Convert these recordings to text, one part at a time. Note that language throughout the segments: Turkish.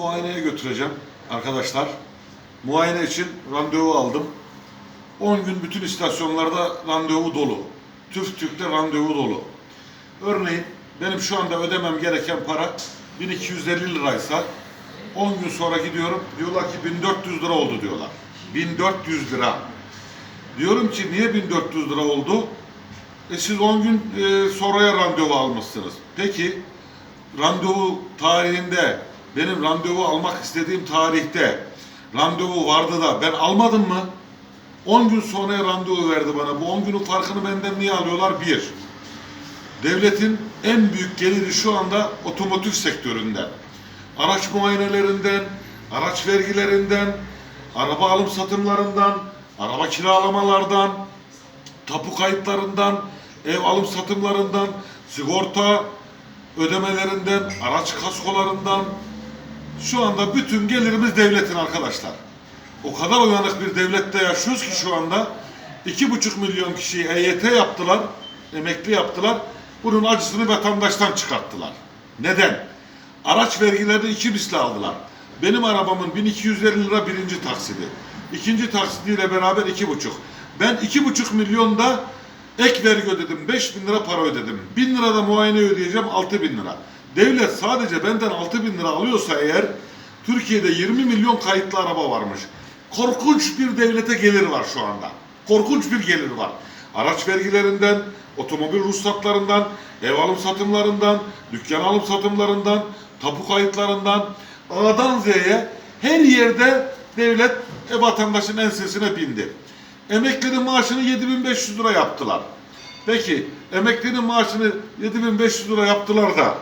Muayeneye götüreceğim arkadaşlar. Muayene için randevu aldım. 10 gün bütün istasyonlarda randevu dolu. TÜV TÜRK'te randevu dolu. Örneğin benim şu anda ödemem gereken para 1250 liraysa 10 gün sonra gidiyorum diyorlar ki 1400 lira oldu diyorlar. 1400 lira. Diyorum ki niye 1400 lira oldu? E siz 10 gün e, sonraya randevu almışsınız. Peki randevu tarihinde benim randevu almak istediğim tarihte randevu vardı da ben almadım mı? 10 gün sonra randevu verdi bana. Bu 10 günün farkını benden niye alıyorlar? Bir, devletin en büyük geliri şu anda otomotiv sektöründen. Araç muayenelerinden, araç vergilerinden, araba alım satımlarından, araba kiralamalardan, tapu kayıtlarından, ev alım satımlarından, sigorta ödemelerinden, araç kaskolarından şu anda bütün gelirimiz devletin arkadaşlar. O kadar uyanık bir devlette yaşıyoruz ki şu anda iki buçuk milyon kişiyi EYT yaptılar, emekli yaptılar. Bunun acısını vatandaştan çıkarttılar. Neden? Araç vergilerini iki misli aldılar. Benim arabamın 1250 lira birinci taksidi. İkinci taksidiyle beraber iki buçuk. Ben iki buçuk milyonda ek vergi ödedim. 5 bin lira para ödedim. 1000 lira da muayene ödeyeceğim 6 bin lira. Devlet sadece benden 6 bin lira alıyorsa eğer Türkiye'de 20 milyon kayıtlı araba varmış. Korkunç bir devlete gelir var şu anda. Korkunç bir gelir var. Araç vergilerinden, otomobil ruhsatlarından, ev alım satımlarından, dükkan alım satımlarından, tapu kayıtlarından, A'dan Z'ye her yerde devlet e, vatandaşın ensesine bindi. Emeklinin maaşını 7500 lira yaptılar. Peki emeklinin maaşını 7500 lira yaptılar da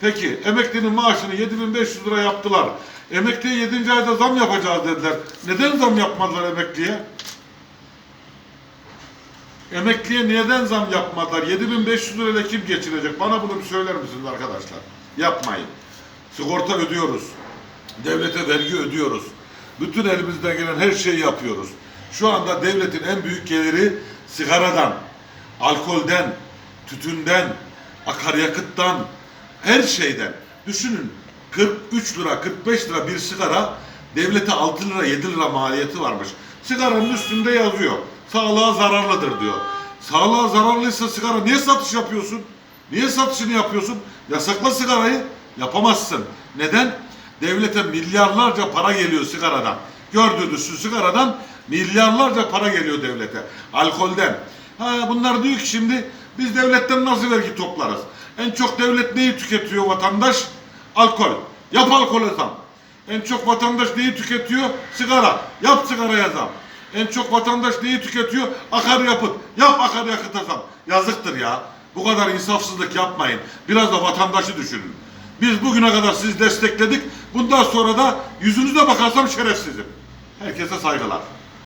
Peki emeklinin maaşını 7500 lira yaptılar. Emekliye 7. ayda zam yapacağız dediler. Neden zam yapmadılar emekliye? Emekliye neden zam yapmadılar? 7500 lirayla kim geçirecek? Bana bunu bir söyler misiniz arkadaşlar? Yapmayın. Sigorta ödüyoruz. Devlete vergi ödüyoruz. Bütün elimizden gelen her şeyi yapıyoruz. Şu anda devletin en büyük geliri sigaradan, alkolden, tütünden, akaryakıttan, her şeyden. Düşünün 43 lira, 45 lira bir sigara devlete 6 lira, 7 lira maliyeti varmış. Sigaranın üstünde yazıyor. Sağlığa zararlıdır diyor. Sağlığa zararlıysa sigara niye satış yapıyorsun? Niye satışını yapıyorsun? Yasakla sigarayı. Yapamazsın. Neden? Devlete milyarlarca para geliyor sigaradan. Gördüğünüz şu sigaradan milyarlarca para geliyor devlete. Alkolden. Ha bunlar diyor ki şimdi biz devletten nasıl vergi toplarız? En çok devlet neyi tüketiyor vatandaş? Alkol. Yap alkole zam. En çok vatandaş neyi tüketiyor? Sigara. Yap sigaraya zam. En çok vatandaş neyi tüketiyor? Akaryakıt. Yap akaryakıta zam. Yazıktır ya. Bu kadar insafsızlık yapmayın. Biraz da vatandaşı düşünün. Biz bugüne kadar sizi destekledik. Bundan sonra da yüzünüze bakarsam şerefsizim. Herkese saygılar.